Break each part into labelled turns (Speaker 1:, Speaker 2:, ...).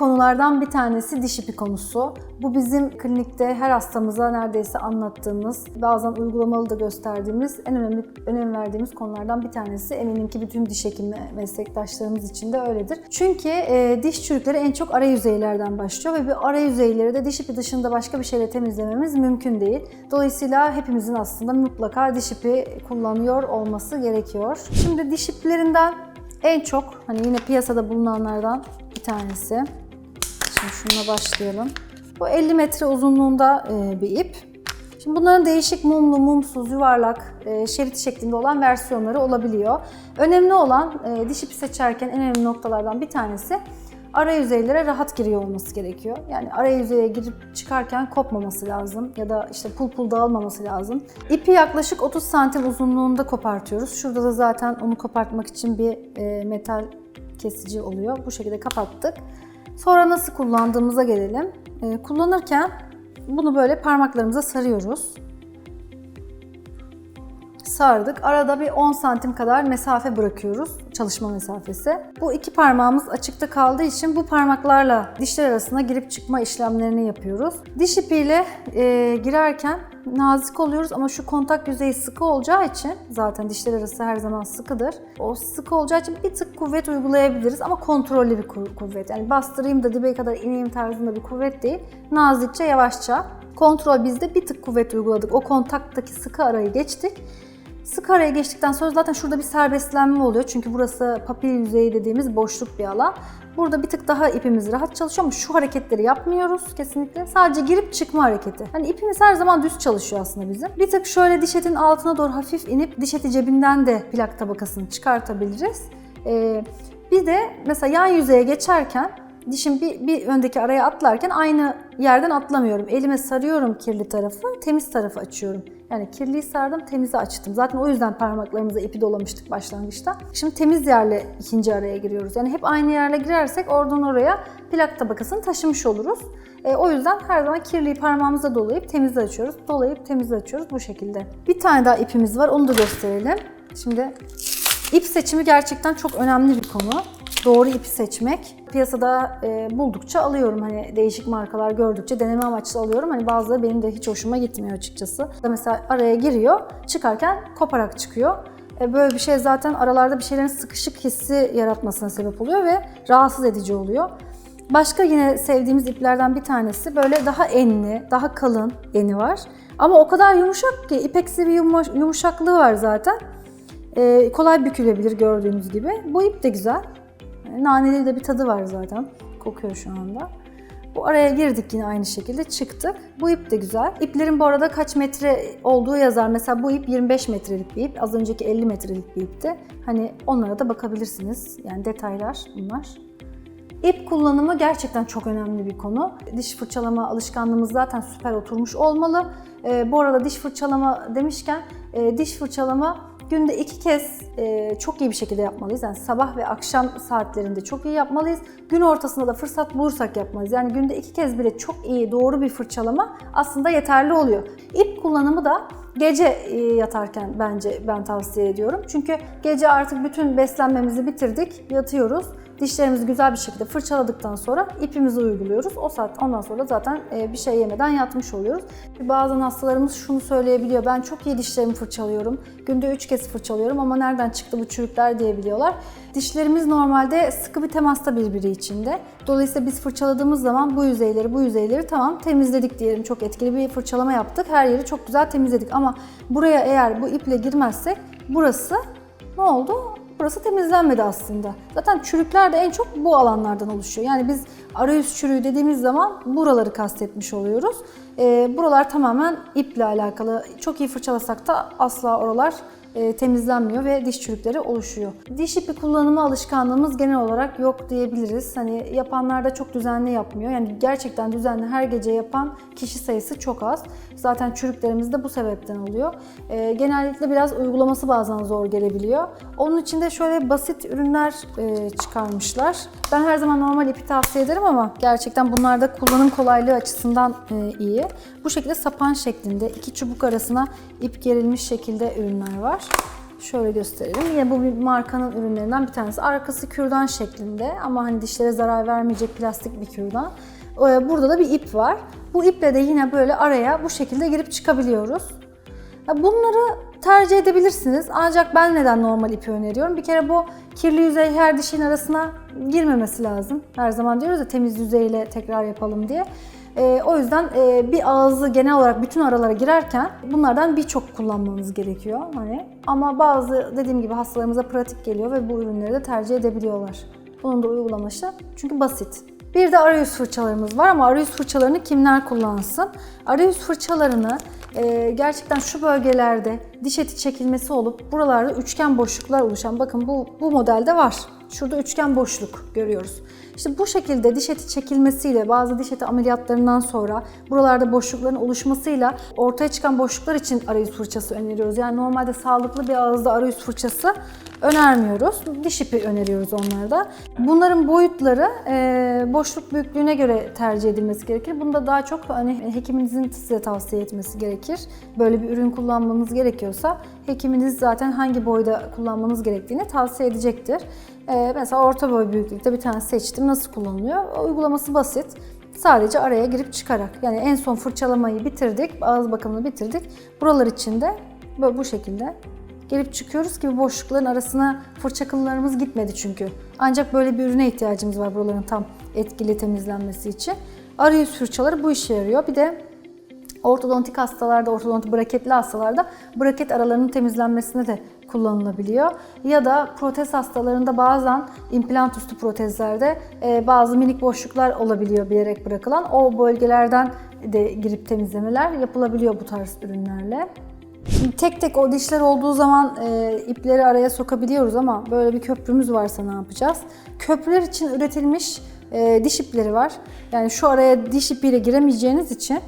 Speaker 1: konulardan bir tanesi diş ipi konusu. Bu bizim klinikte her hastamıza neredeyse anlattığımız, bazen uygulamalı da gösterdiğimiz, en önemli önem verdiğimiz konulardan bir tanesi. Eminim ki bütün diş hekimi meslektaşlarımız için de öyledir. Çünkü e, diş çürükleri en çok ara yüzeylerden başlıyor ve bu ara yüzeyleri de diş ipi dışında başka bir şeyle temizlememiz mümkün değil. Dolayısıyla hepimizin aslında mutlaka diş ipi kullanıyor olması gerekiyor. Şimdi diş iplerinden en çok hani yine piyasada bulunanlardan bir tanesi. Şimdi şununla başlayalım. Bu 50 metre uzunluğunda e, bir ip. Şimdi bunların değişik mumlu, mumsuz, yuvarlak, e, şerit şeklinde olan versiyonları olabiliyor. Önemli olan e, diş ipi seçerken en önemli noktalardan bir tanesi ara yüzeylere rahat giriyor olması gerekiyor. Yani ara yüzeye girip çıkarken kopmaması lazım ya da işte pul pul dağılmaması lazım. İpi yaklaşık 30 santim uzunluğunda kopartıyoruz. Şurada da zaten onu kopartmak için bir metal kesici oluyor. Bu şekilde kapattık. Sonra nasıl kullandığımıza gelelim. E, kullanırken bunu böyle parmaklarımıza sarıyoruz. Sardık. Arada bir 10 santim kadar mesafe bırakıyoruz. Çalışma mesafesi. Bu iki parmağımız açıkta kaldığı için bu parmaklarla dişler arasına girip çıkma işlemlerini yapıyoruz. Diş ipiyle e, girerken nazik oluyoruz ama şu kontak yüzeyi sıkı olacağı için zaten dişler arası her zaman sıkıdır. O sıkı olacağı için bir tık kuvvet uygulayabiliriz ama kontrollü bir ku- kuvvet. Yani bastırayım da dibe kadar ineyim tarzında bir kuvvet değil. Nazikçe, yavaşça. Kontrol bizde bir tık kuvvet uyguladık. O kontaktaki sıkı arayı geçtik. Sık araya geçtikten sonra zaten şurada bir serbestlenme oluyor. Çünkü burası papil yüzeyi dediğimiz boşluk bir alan. Burada bir tık daha ipimiz rahat çalışıyor ama şu hareketleri yapmıyoruz kesinlikle. Sadece girip çıkma hareketi. Hani ipimiz her zaman düz çalışıyor aslında bizim. Bir tık şöyle diş etin altına doğru hafif inip diş eti cebinden de plak tabakasını çıkartabiliriz. Ee, bir de mesela yan yüzeye geçerken dişim bir, bir öndeki araya atlarken aynı yerden atlamıyorum. Elime sarıyorum kirli tarafı, temiz tarafı açıyorum. Yani kirliyi sardım, temizi açtım. Zaten o yüzden parmaklarımıza ipi dolamıştık başlangıçta. Şimdi temiz yerle ikinci araya giriyoruz. Yani hep aynı yerle girersek oradan oraya plak tabakasını taşımış oluruz. E, o yüzden her zaman kirliyi parmağımıza dolayıp temizi açıyoruz. Dolayıp temizi açıyoruz bu şekilde. Bir tane daha ipimiz var, onu da gösterelim. Şimdi ip seçimi gerçekten çok önemli bir konu. Doğru ipi seçmek. Piyasada e, buldukça alıyorum hani değişik markalar gördükçe deneme amaçlı alıyorum. Hani bazıları benim de hiç hoşuma gitmiyor açıkçası. Mesela araya giriyor, çıkarken koparak çıkıyor. E, böyle bir şey zaten aralarda bir şeylerin sıkışık hissi yaratmasına sebep oluyor ve rahatsız edici oluyor. Başka yine sevdiğimiz iplerden bir tanesi böyle daha enli, daha kalın eni var. Ama o kadar yumuşak ki ipeksi bir yumuş- yumuşaklığı var zaten. E, kolay bükülebilir gördüğünüz gibi. Bu ip de güzel. E, Naneli de bir tadı var zaten. Kokuyor şu anda. Bu araya girdik yine aynı şekilde çıktık. Bu ip de güzel. İplerin bu arada kaç metre olduğu yazar. Mesela bu ip 25 metrelik bir ip. Az önceki 50 metrelik bir ipti. Hani onlara da bakabilirsiniz. Yani detaylar bunlar. İp kullanımı gerçekten çok önemli bir konu. Diş fırçalama alışkanlığımız zaten süper oturmuş olmalı. Ee, bu arada diş fırçalama demişken e, diş fırçalama günde iki kez e, çok iyi bir şekilde yapmalıyız. Yani sabah ve akşam saatlerinde çok iyi yapmalıyız. Gün ortasında da fırsat bulursak yapmalıyız. Yani günde iki kez bile çok iyi, doğru bir fırçalama aslında yeterli oluyor. İp kullanımı da gece e, yatarken bence ben tavsiye ediyorum. Çünkü gece artık bütün beslenmemizi bitirdik, yatıyoruz. Dişlerimizi güzel bir şekilde fırçaladıktan sonra ipimizi uyguluyoruz. O saat ondan sonra zaten e, bir şey yemeden yatmış oluyoruz. Bazen hastalarımız şunu söyleyebiliyor. Ben çok iyi dişlerimi fırçalıyorum. Günde 3 kez fırçalıyorum ama nereden çıktı bu çürükler diyebiliyorlar. Dişlerimiz normalde sıkı bir temasta birbiri içinde. Dolayısıyla biz fırçaladığımız zaman bu yüzeyleri bu yüzeyleri tamam temizledik diyelim. Çok etkili bir fırçalama yaptık. Her yeri çok güzel temizledik ama buraya eğer bu iple girmezsek burası ne oldu? Burası temizlenmedi aslında. Zaten çürükler de en çok bu alanlardan oluşuyor. Yani biz arayüz çürüğü dediğimiz zaman buraları kastetmiş oluyoruz. Ee, buralar tamamen iple alakalı. Çok iyi fırçalasak da asla oralar e, temizlenmiyor ve diş çürükleri oluşuyor. Diş ipi kullanımı alışkanlığımız genel olarak yok diyebiliriz. Hani yapanlar da çok düzenli yapmıyor. Yani gerçekten düzenli her gece yapan kişi sayısı çok az. Zaten çürüklerimiz de bu sebepten oluyor. E, genellikle biraz uygulaması bazen zor gelebiliyor. Onun için de şöyle basit ürünler e, çıkarmışlar. Ben her zaman normal ipi tavsiye ederim ama gerçekten bunlar da kullanım kolaylığı açısından e, iyi. Bu şekilde sapan şeklinde iki çubuk arasına ip gerilmiş şekilde ürünler var. Şöyle gösterelim. Yine bu bir markanın ürünlerinden bir tanesi. Arkası kürdan şeklinde ama hani dişlere zarar vermeyecek plastik bir kürdan. Ee, Burada da bir ip var. Bu iple de yine böyle araya bu şekilde girip çıkabiliyoruz. Bunları tercih edebilirsiniz. Ancak ben neden normal ipi öneriyorum? Bir kere bu kirli yüzey her dişin arasına girmemesi lazım. Her zaman diyoruz ya temiz yüzeyle tekrar yapalım diye. Ee, o yüzden e, bir ağzı genel olarak bütün aralara girerken bunlardan birçok kullanmanız gerekiyor. Hani ama bazı dediğim gibi hastalarımıza pratik geliyor ve bu ürünleri de tercih edebiliyorlar. Bunun da uygulaması çünkü basit. Bir de arayüz fırçalarımız var ama arayüz fırçalarını kimler kullansın? Arayüz fırçalarını e, gerçekten şu bölgelerde diş eti çekilmesi olup buralarda üçgen boşluklar oluşan, bakın bu, bu modelde var. Şurada üçgen boşluk görüyoruz. İşte bu şekilde diş eti çekilmesiyle bazı diş eti ameliyatlarından sonra buralarda boşlukların oluşmasıyla ortaya çıkan boşluklar için arayüz fırçası öneriyoruz. Yani normalde sağlıklı bir ağızda arayüz fırçası önermiyoruz. Diş ipi öneriyoruz onlarda. Bunların boyutları e, boşluk büyüklüğüne göre tercih edilmesi gerekir. Bunda daha çok hani hekiminizin size tavsiye etmesi gerekir. Böyle bir ürün kullanmanız gerekiyorsa hekiminiz zaten hangi boyda kullanmanız gerektiğini tavsiye edecektir. E, mesela orta boy büyüklükte bir tane seçtim. Nasıl kullanılıyor? Uygulaması basit. Sadece araya girip çıkarak. Yani en son fırçalamayı bitirdik, ağız bakımını bitirdik. Buralar için de bu şekilde gelip çıkıyoruz ki boşlukların arasına fırça kıllarımız gitmedi çünkü. Ancak böyle bir ürüne ihtiyacımız var buraların tam etkili temizlenmesi için. Arayüz fırçaları bu işe yarıyor. Bir de ortodontik hastalarda, ortodontik braketli hastalarda braket aralarının temizlenmesine de kullanılabiliyor. Ya da protez hastalarında bazen implant üstü protezlerde e, bazı minik boşluklar olabiliyor bilerek bırakılan. O bölgelerden de girip temizlemeler yapılabiliyor bu tarz ürünlerle. Şimdi tek tek o dişler olduğu zaman e, ipleri araya sokabiliyoruz ama böyle bir köprümüz varsa ne yapacağız? Köprüler için üretilmiş e, diş ipleri var. Yani şu araya diş ipiyle giremeyeceğiniz için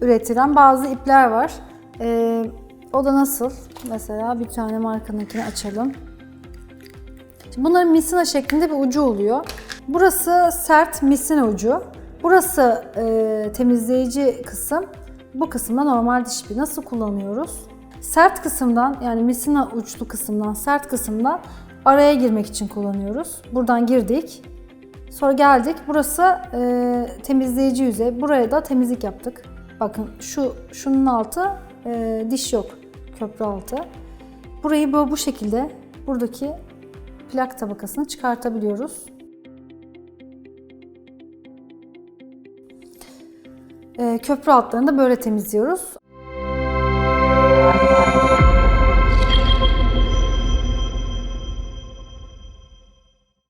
Speaker 1: üretilen bazı ipler var. E, o da nasıl? Mesela bir tane markanınkini açalım. Şimdi bunların misina şeklinde bir ucu oluyor. Burası sert misina ucu. Burası e, temizleyici kısım. Bu kısımda normal diş ipi. Nasıl kullanıyoruz? Sert kısımdan yani misina uçlu kısımdan, sert kısımdan araya girmek için kullanıyoruz. Buradan girdik. Sonra geldik. Burası e, temizleyici yüzey. Buraya da temizlik yaptık. Bakın şu şunun altı e, diş yok. Köprü altı. Burayı böyle bu şekilde buradaki plak tabakasını çıkartabiliyoruz. E, köprü altlarını da böyle temizliyoruz.